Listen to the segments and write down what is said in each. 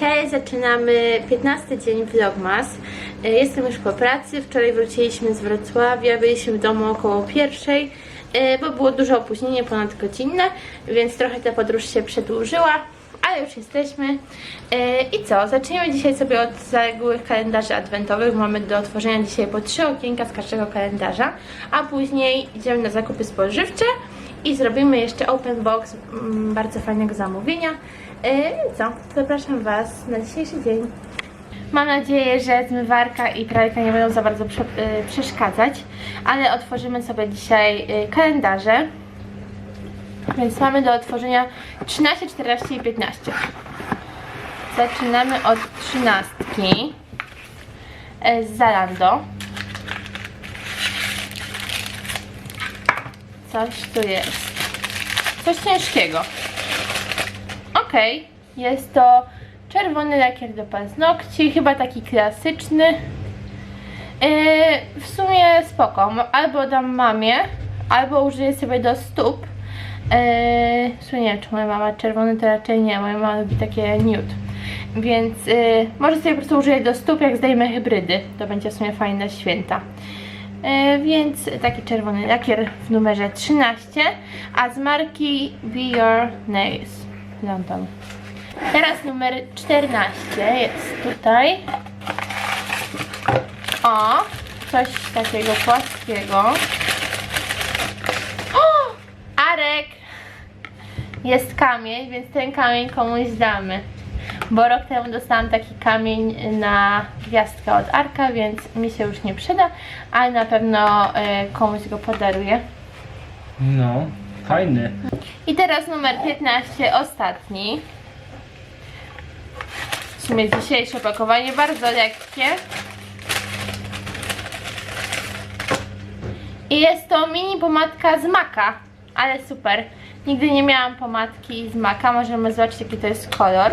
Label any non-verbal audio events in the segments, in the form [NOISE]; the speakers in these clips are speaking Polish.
Cześć, zaczynamy 15 dzień Vlogmas. E, Jestem już po pracy, wczoraj wróciliśmy z Wrocławia, byliśmy w domu około pierwszej, e, bo było duże opóźnienie, ponad godzinne, więc trochę ta podróż się przedłużyła, ale już jesteśmy. E, I co, zaczniemy dzisiaj sobie od zaległych kalendarzy adwentowych. Mamy do otworzenia dzisiaj po trzy okienka z każdego kalendarza, a później idziemy na zakupy spożywcze i zrobimy jeszcze open box mm, bardzo fajnego zamówienia. Yy, co? Zapraszam Was na dzisiejszy dzień. Mam nadzieję, że zmywarka i pralka nie będą za bardzo prze, yy, przeszkadzać, ale otworzymy sobie dzisiaj yy, kalendarze. Więc mamy do otworzenia 13, 14 i 15. Zaczynamy od 13 yy, z Zalando. Coś tu jest. Coś ciężkiego. Okej, jest to czerwony lakier do paznokci, chyba taki klasyczny. Yy, w sumie spoko, albo dam mamie, albo użyję sobie do stóp. Yy, w sumie nie wiem, czy moja mama czerwony to raczej nie, moja mama lubi takie nude. Więc yy, może sobie po prostu użyję do stóp, jak zdejmę hybrydy. To będzie w sumie fajne święta. E, więc taki czerwony lakier w numerze 13, a z marki Be Your Nails Teraz numer 14 jest tutaj. O, coś takiego płaskiego. O, Arek! Jest kamień, więc ten kamień komuś damy. Bo rok temu dostałam taki kamień na gwiazdkę od Arka, więc mi się już nie przyda, ale na pewno e, komuś go podaruję. No, fajny. I teraz numer 15, ostatni. W sumie dzisiejsze opakowanie bardzo lekkie. I jest to mini pomadka z maka, ale super. Nigdy nie miałam pomadki z maka, możemy zobaczyć jaki to jest kolor.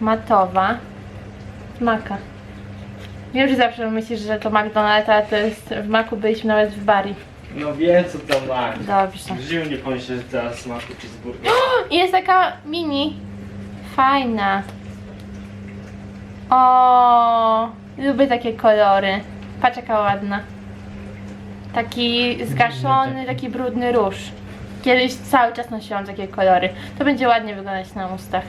Matowa. Z maka. Wiem, że zawsze myślisz, że to McDonald's, ale to jest w maku byliśmy nawet w Bari. No wiem co to masz. Dobrze. W życiu nie pomyślę, że teraz smaku cheeseburger. I jest taka mini. Fajna. O, lubię takie kolory. Patrz jaka ładna. Taki zgaszony, taki brudny róż. Kiedyś cały czas nosiłam takie kolory. To będzie ładnie wyglądać na ustach.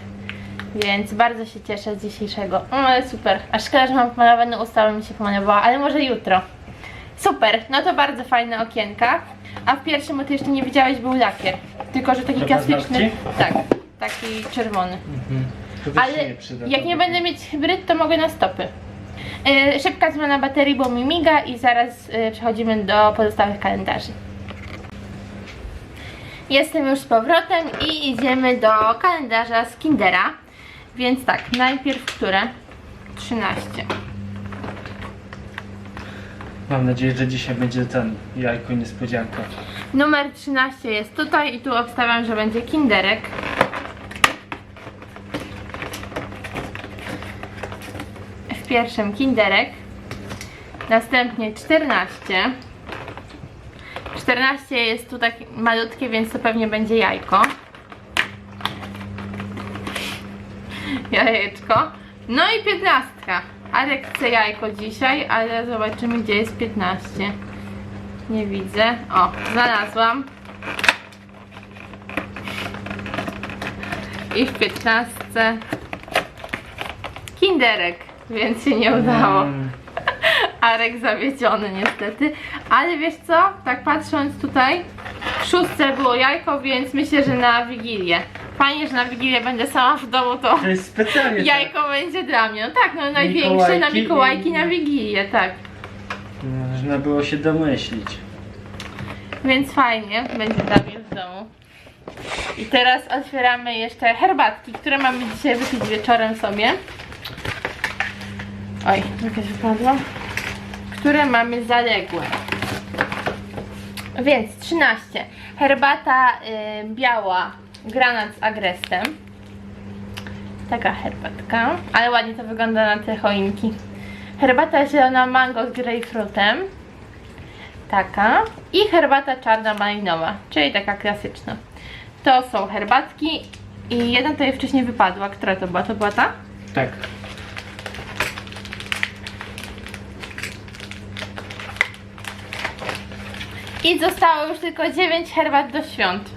Więc bardzo się cieszę z dzisiejszego. O, ale super. A szkoda, że mam pomalowane usta, bo mi się pomalowała, ale może jutro. Super, no to bardzo fajne okienka. A w pierwszym, bo ty jeszcze nie widziałeś, był lakier. Tylko, że taki klasyczny. paznokci? Tak, taki czerwony. Mhm. To też Ale się nie przyda. jak nie będę mieć hybryd, to mogę na stopy. Yy, szybka zmiana baterii, bo mi miga i zaraz yy, przechodzimy do pozostałych kalendarzy. Jestem już z powrotem i idziemy do kalendarza z Kindera. Więc tak, najpierw które? 13. Mam nadzieję, że dzisiaj będzie ten jajko niespodzianka. Numer 13 jest tutaj i tu obstawiam, że będzie kinderek. W pierwszym kinderek. Następnie 14. 14 jest tu tak malutkie, więc to pewnie będzie jajko. Jajeczko. No i 15. Arek chce jajko dzisiaj, ale zobaczymy gdzie jest 15. Nie widzę. O, znalazłam. I w 15 kinderek, więc się nie udało. Mm, [LAUGHS] Arek zawiedziony niestety. Ale wiesz co? Tak patrząc tutaj, w szóstce było jajko, więc myślę, że na Wigilię. Fajnie, że na Wigilię będę sama w domu, to To jest specjalnie. tak. jajko będzie dla mnie. No tak, no największe na Mikołajki Mikołajki i- na Wigilię, tak. Można było się domyślić. Więc fajnie, będzie dla mnie w domu. I teraz otwieramy jeszcze herbatki, które mamy dzisiaj wypić wieczorem sobie. Oj, jakaś wypadła. Które mamy zaległe. Więc 13. Herbata y, biała, granat z agrestem. Taka herbatka, ale ładnie to wygląda na te choinki. Herbata zielona mango z grejpfrutem. Taka. I herbata czarna malinowa, czyli taka klasyczna. To są herbatki I jedna tutaj wcześniej wypadła. Która to była? To była ta? Tak. I zostało już tylko 9 herbat do świąt.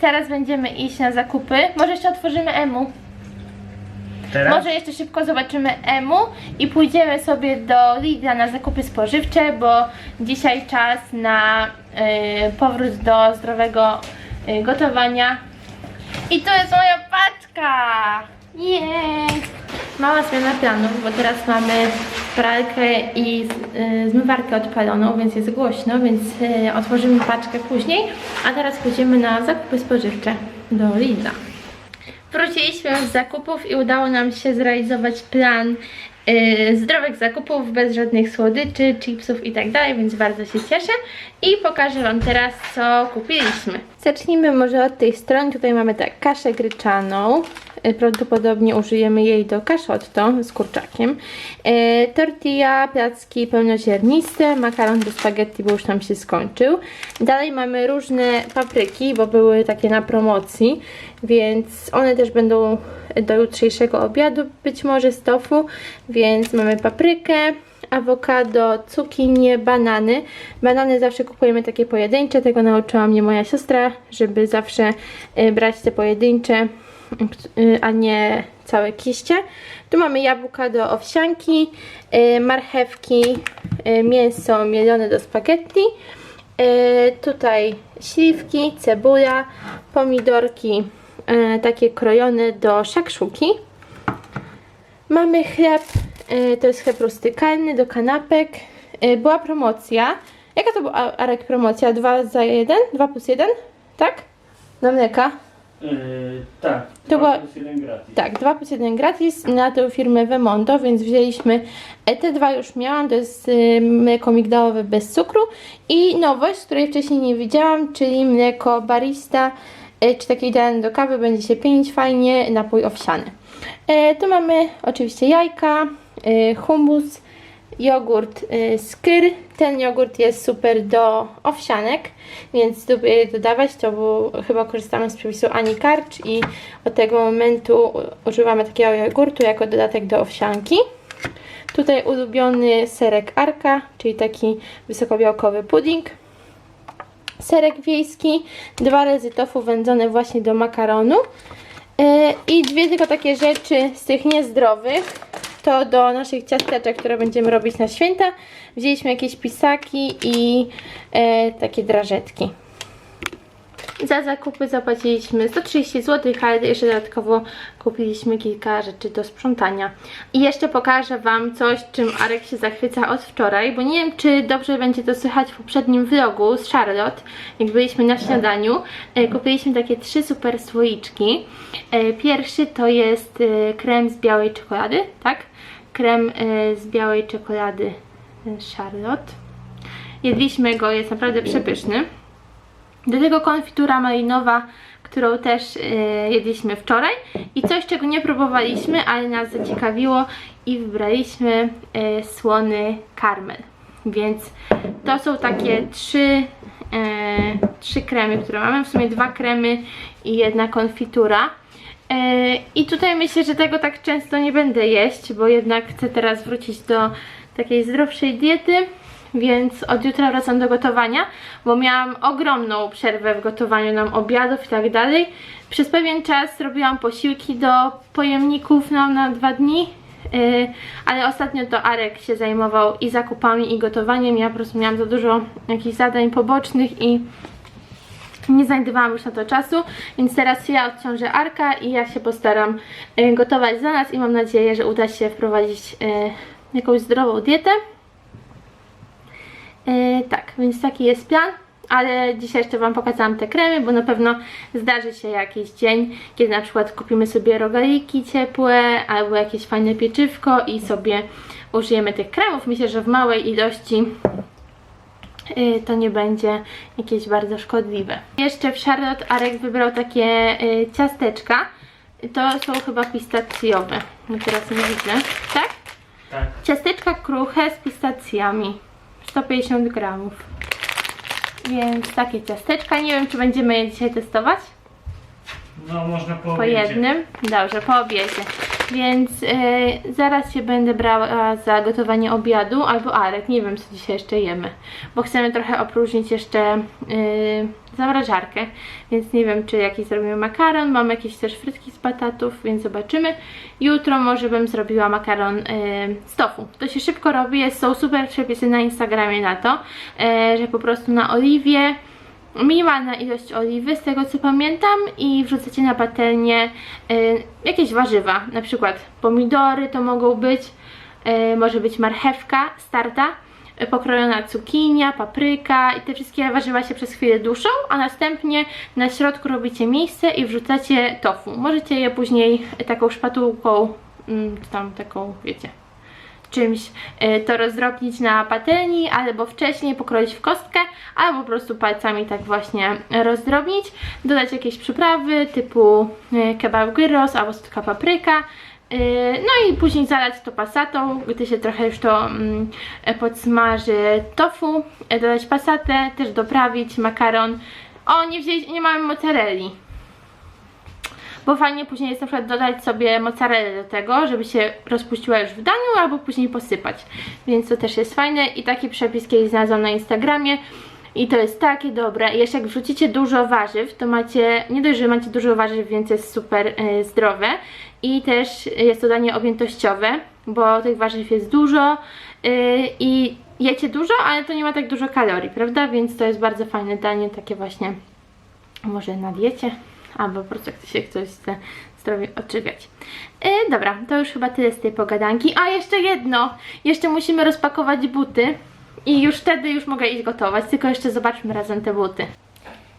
Teraz będziemy iść na zakupy. Może jeszcze otworzymy Emu. Teraz? Może jeszcze szybko zobaczymy Emu i pójdziemy sobie do Lidla na zakupy spożywcze, bo dzisiaj czas na y, powrót do zdrowego y, gotowania. I to jest moja paczka! Jej! Mała zmiana planów, bo teraz mamy pralkę i y, zmywarkę odpaloną, więc jest głośno, więc y, otworzymy paczkę później. A teraz pójdziemy na zakupy spożywcze do Lidla. Wróciliśmy z zakupów i udało nam się zrealizować plan yy, zdrowych zakupów bez żadnych słodyczy, chipsów i tak dalej, więc bardzo się cieszę i pokażę Wam teraz co kupiliśmy. Zacznijmy może od tej strony, tutaj mamy tak kaszę gryczaną, prawdopodobnie użyjemy jej do kaszotto z kurczakiem, yy, tortilla, placki pełnoziarniste, makaron do spaghetti, bo już nam się skończył. Dalej mamy różne papryki, bo były takie na promocji, więc one też będą do jutrzejszego obiadu, być może z tofu, więc mamy paprykę, awokado, cukinię, banany. Banany zawsze kupujemy takie pojedyncze, tego nauczyła mnie moja siostra, żeby zawsze y, brać te pojedyncze, y, a nie całe kiście. Tu mamy jabłka do owsianki, y, marchewki, y, mięso mielone do spaghetti, y, tutaj śliwki, cebula, pomidorki y, takie krojone do szakszuki. Mamy chleb, y, to jest chleb rustykalny do kanapek. Y, Była promocja. Jaka to była Arek promocja? 2 za 1? 2 plus 1? Tak? Do mleka? Yy, tak. To Dwa była- plus jeden gratis. Tak, 2 plus 1 gratis na tę firmę Wemondo, więc wzięliśmy e, te dwa już miałam, to jest y, mleko migdałowe bez cukru i nowość, której wcześniej nie widziałam, czyli mleko barista, y, czy takie idealne do kawy, będzie się pienić fajnie, napój owsiany. E, tu mamy oczywiście jajka, hummus, jogurt y, Skyr. Ten jogurt jest super do owsianek, więc lubię dodawać to, bo chyba korzystamy z przepisu Ani Karcz i od tego momentu używamy takiego jogurtu jako dodatek do owsianki. Tutaj ulubiony serek Arka, czyli taki wysokobiałkowy pudding. Serek wiejski, dwa razy tofu wędzone właśnie do makaronu. Yy, I dwie tylko takie rzeczy z tych niezdrowych. To do naszych ciasteczek, które będziemy robić na święta. Wzięliśmy jakieś pisaki i e, takie drażetki. Za zakupy zapłaciliśmy 130 zł, ale jeszcze dodatkowo kupiliśmy kilka rzeczy do sprzątania. I jeszcze pokażę Wam coś, czym Arek się zachwyca od wczoraj, bo nie wiem, czy dobrze będzie to słychać w poprzednim vlogu z Charlotte, jak byliśmy na śniadaniu. E, Kupiliśmy takie trzy super słoiczki. E, Pierwszy to jest e, krem z białej czekolady, tak? Krem e, z białej czekolady e, Charlotte. Jedliśmy go, jest naprawdę przepyszny. Do tego konfitura malinowa, którą też e, jedliśmy wczoraj i coś, czego nie próbowaliśmy, ale nas zaciekawiło i wybraliśmy słony karmel. Więc to są takie trzy, trzy kremy, które mamy, w sumie dwa kremy i jedna konfitura. E, I tutaj myślę, że tego tak często nie będę jeść, bo jednak chcę teraz wrócić do takiej zdrowszej diety. Więc od jutra wracam do gotowania, bo miałam ogromną przerwę w gotowaniu nam obiadów i tak dalej. Przez pewien czas robiłam posiłki do pojemników nam na dwa dni, yy, ale ostatnio to Arek się zajmował i zakupami i gotowaniem. Ja po prostu miałam za dużo jakichś zadań pobocznych i nie znajdowałam już na to czasu, więc teraz ja odciążę Arka i ja się postaram y, gotować za nas i mam nadzieję, że uda się wprowadzić y, jakąś zdrową dietę. E, tak, więc taki jest plan, ale dzisiaj jeszcze Wam pokazałam te kremy, bo na pewno zdarzy się jakiś dzień, kiedy na przykład kupimy sobie rogaliki ciepłe albo jakieś fajne pieczywko i sobie użyjemy tych kremów. Myślę, że w małej ilości to nie będzie jakieś bardzo szkodliwe. Jeszcze w Charlotte Arek wybrał takie y, ciasteczka. To są chyba pistacjowe. No teraz nie widzę. Tak? Tak. Ciasteczka kruche z pistacjami. 150 gramów. Więc takie ciasteczka. Nie wiem, czy będziemy je dzisiaj testować. No można po, Po jednym? Dobrze, po obiedzie. Więc e, zaraz się będę brała za gotowanie obiadu albo arek. Nie wiem, co dzisiaj jeszcze jemy. Bo chcemy trochę opróżnić jeszcze e, zamrażarkę. Więc nie wiem, czy jakiś zrobimy makaron. Mam jakieś też frytki z batatów, więc zobaczymy. Jutro może bym zrobiła makaron e, z tofu. To się szybko robi. Jest, są super przepisy na Instagramie na to, e, że po prostu na oliwie minimalna ilość oliwy, z tego co pamiętam, i wrzucacie na patelnię y, jakieś warzywa, na przykład pomidory to mogą być, y, może być marchewka starta, y, pokrojona cukinia, papryka i te wszystkie warzywa się przez chwilę duszą, a następnie na środku robicie miejsce i wrzucacie tofu. Możecie je później taką szpatułką, czy tam taką, wiecie, czymś y, to rozdrobnić na patelni, albo wcześniej pokroić w kostkę, albo po prostu palcami tak właśnie rozdrobnić, dodać jakieś przyprawy typu y, kebab gyros albo słodka papryka, y, no i później zalać to pasatą, gdy się trochę już to mm, podsmaży tofu, dodać pasatę, też doprawić makaron. O, nie, wzięli, nie mamy mozzarelli bo fajnie później jest na przykład dodać sobie mozzarellę do tego, żeby się rozpuściła już w daniu, albo później posypać. Więc to też jest fajne i taki przepis kiedyś znalazłam na Instagramie. I to jest takie dobre. Jeszcze jak wrzucicie dużo warzyw, to macie, nie dość, że macie dużo warzyw, więc jest super e, zdrowe. I też jest to danie objętościowe, bo tych warzyw jest dużo e, i jecie dużo, ale to nie ma tak dużo kalorii, prawda? Więc to jest bardzo fajne danie, takie właśnie może na diecie, albo po prostu jak się ktoś chce zdrowie odżywiać. E, dobra, to już chyba tyle z tej pogadanki. A jeszcze jedno! Jeszcze musimy rozpakować buty i już wtedy już mogę iść gotować, tylko jeszcze zobaczmy razem te buty.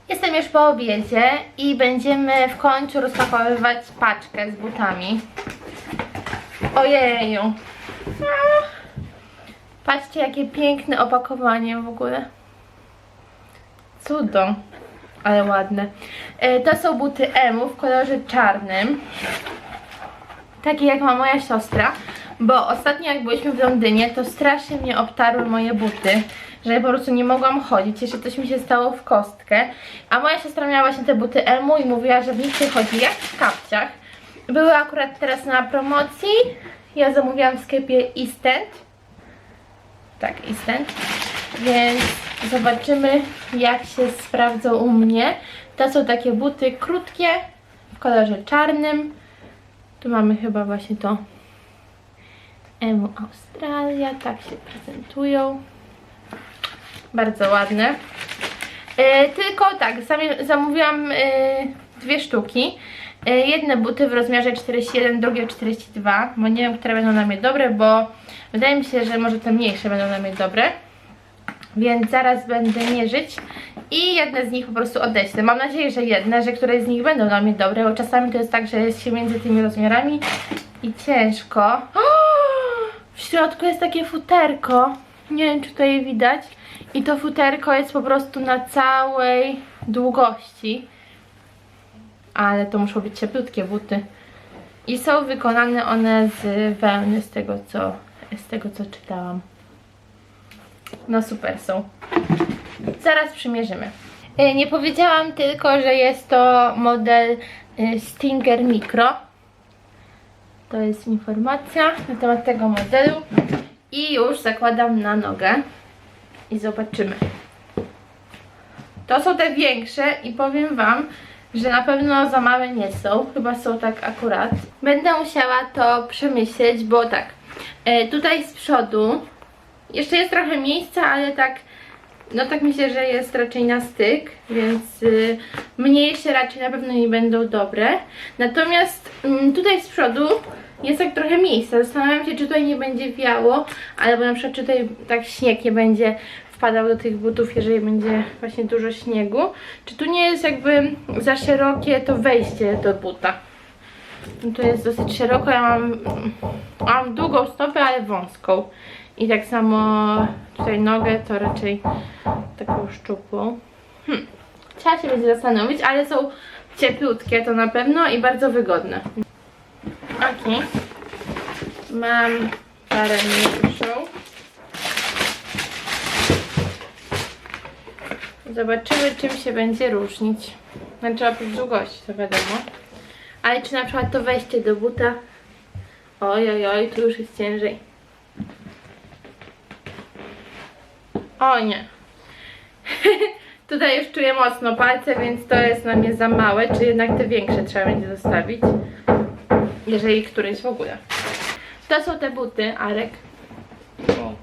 Jestem już po obiedzie i będziemy w końcu rozpakowywać paczkę z butami. Ojeju! Patrzcie jakie piękne opakowanie w ogóle. Cudo. Ale ładne. E, To są buty Emu w kolorze czarnym. Takie jak ma moja siostra. Bo ostatnio jak byliśmy w Londynie, to strasznie mnie obtarły moje buty. Że ja po prostu nie mogłam chodzić. Jeszcze coś mi się stało w kostkę. A moja siostra miała właśnie te buty Emu i mówiła, że w nich się chodzi jak w kapciach. Były akurat teraz na promocji. Ja zamówiłam w sklepie Eastent. Tak, Eastent. Więc zobaczymy jak się sprawdzą u mnie. To są takie buty krótkie w kolorze czarnym. Tu mamy chyba właśnie to Emu Australia. Tak się prezentują. Bardzo ładne. E, tylko tak, zamówiłam e, dwie sztuki. E, jedne buty w rozmiarze 41, drugie 42, bo nie wiem, które będą na mnie dobre, bo wydaje mi się, że może te mniejsze będą na mnie dobre. Więc zaraz będę mierzyć i jedne z nich po prostu odeślę. Mam nadzieję, że jedne, że któreś z nich będą na mnie dobre, bo czasami to jest tak, że jest się między tymi rozmiarami i ciężko. O! W środku jest takie futerko. Nie wiem, czy tutaj widać. I to futerko jest po prostu na całej długości. Ale to muszą być cieplutkie buty. I są wykonane one z wełny, z tego co, z tego co czytałam. No super są. Zaraz przymierzymy. E, Nie powiedziałam tylko, że jest to model e, Stinger Micro. To jest informacja na temat tego modelu. I już zakładam na nogę. I zobaczymy. To są te większe i powiem Wam, że na pewno za małe nie są. Chyba są tak akurat. Będę musiała to przemyśleć, bo tak. E, tutaj z przodu jeszcze jest trochę miejsca, ale tak no tak myślę, że jest raczej na styk, więc y, mniejsze raczej na pewno nie będą dobre. Natomiast mm, tutaj z przodu jest tak trochę miejsca. Zastanawiam się, czy tutaj nie będzie wiało, albo na przykład czy tutaj tak śnieg nie będzie wpadał do tych butów, jeżeli będzie właśnie dużo śniegu. Czy tu nie jest jakby za szerokie to wejście do buta? To jest dosyć szeroko, ja mam, mam długą stopę, ale wąską. I tak samo tutaj nogę to raczej taką szczupłą. Hmm. Trzeba się będzie zastanowić, ale są cieplutkie to na pewno i bardzo wygodne. Ok. Mam parę mniejszą. Zobaczymy czym się będzie różnić. Znaczy oprócz długości to wiadomo. Ale czy na przykład to wejście do buta? Oj, oj, oj, tu już jest ciężej. O nie. [LAUGHS] Tutaj już czuję mocno palce, więc to jest na mnie za małe. Czy jednak te większe trzeba będzie zostawić? Jeżeli któryś w ogóle. To są te buty, Arek. O.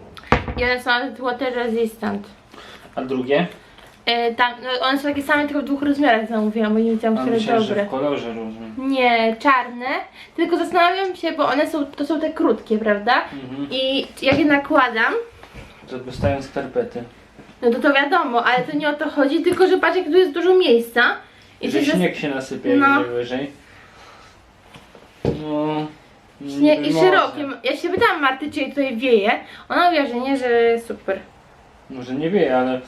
I one są nawet water resistant. A drugie? E, tam, no, one są takie same, tylko w dwóch rozmiarach zamówiłam, bo nie wiedziałam, które myślałem, dobre. że w kolorze różnym. Nie, czarne. Tylko zastanawiam się, bo one są, to są te krótkie, prawda? Mhm. I jak je nakładam, To dostają skarpety. no to to wiadomo, ale to nie o to chodzi, tylko że patrz, jak tu jest dużo miejsca. I że ty zas- śnieg się nasypie No. no. wyżej. No. Śnie- niby I może. szerokie. Ja się pytałam Marty, czy jej tutaj wieje. Ona mówi, że nie, że super. Może nie wie, ale...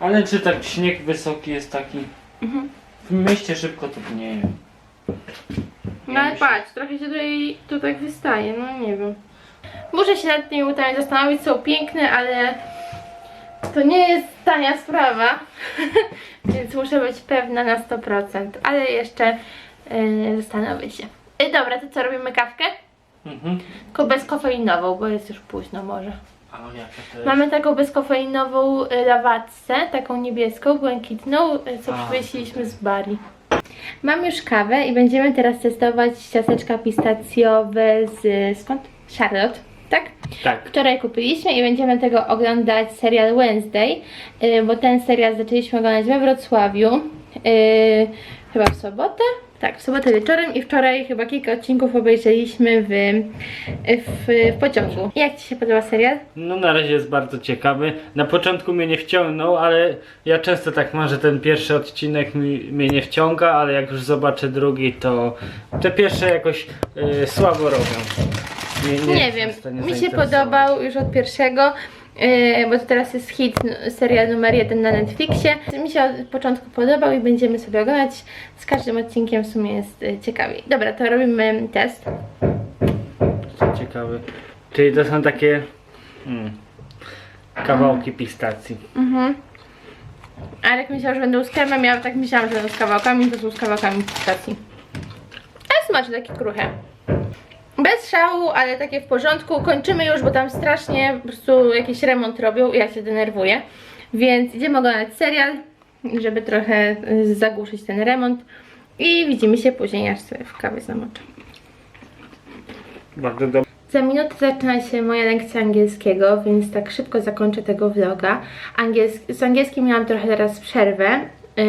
Ale czy tak śnieg wysoki jest taki... Mhm. W mieście szybko to nie wiem. No ale myślę- patrz, trochę się tutaj to tak wystaje, no nie wiem. Muszę się nad tymi butami zastanowić, są piękne, ale to nie jest tania sprawa, [LAUGHS] więc muszę być pewna na 100%, ale jeszcze yy, zastanowię się. Yy, dobra, to co, robimy kawkę? Mhm. Tylko bezkofeinową, bo jest już późno może. A jaka to jest? Mamy taką bezkofeinową y, lawatce, taką niebieską, błękitną, y, co A. przywieźliśmy z Bali. Mam już kawę i będziemy teraz testować ciasteczka pistacjowe z... skąd? Charlotte, tak? Tak. Wczoraj kupiliśmy i będziemy tego oglądać serial Wednesday, y, bo ten serial zaczęliśmy oglądać we Wrocławiu, y, chyba w sobotę. Tak, w sobotę wieczorem i wczoraj chyba kilka odcinków obejrzeliśmy w, w, w pociągu. Jak Ci się podoba serial? No na razie jest bardzo ciekawy. Na początku mnie nie wciągnął, ale ja często tak mam, że ten pierwszy odcinek mi, mnie nie wciąga, ale jak już zobaczę drugi, to te pierwsze jakoś y, słabo robią. Nie, Nie, jestem wiem, mi się podobał już od pierwszego, yy, bo to teraz jest hit, n- serial numer jeden na Netflixie. Mi się od początku podobał i będziemy sobie oglądać. Z każdym odcinkiem w sumie jest yy, ciekawiej. Dobra, to robimy test. Ciekawy. Czyli to są takie mm, kawałki pistacji. Mhm. Arek myślał, że będą z kremem, ja tak myślałam, że będą z kawałkami, to są z kawałkami pistacji. Ale smaczne, takie kruche. Bez szału, ale takie w porządku. Kończymy już, bo tam strasznie po prostu jakiś remont robią i ja się denerwuję. Więc idziemy oglądać serial, żeby trochę y, zagłuszyć ten remont. I widzimy się później, aż sobie w kawie zamoczę. Bardzo dobrze. Za minutę zaczyna się moja lekcja angielskiego, więc tak szybko zakończę tego vloga. Angiels z angielskim miałam trochę teraz przerwę yy,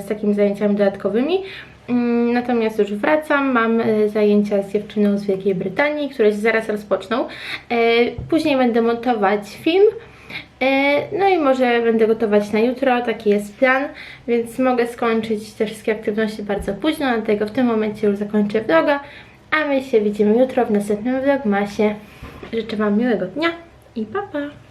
z takimi zajęciami dodatkowymi. Mm, Natomiast już wracam, mam y, zajęcia z dziewczyną z Wielkiej Brytanii, które się zaraz rozpoczną. Y, Później będę montować film. Y, No i może będę gotować na jutro, taki jest plan, więc mogę skończyć te wszystkie aktywności bardzo późno, dlatego w tym momencie już zakończę vloga, a my się widzimy jutro w następnym vlogmasie. Życzę Wam miłego dnia i pa pa!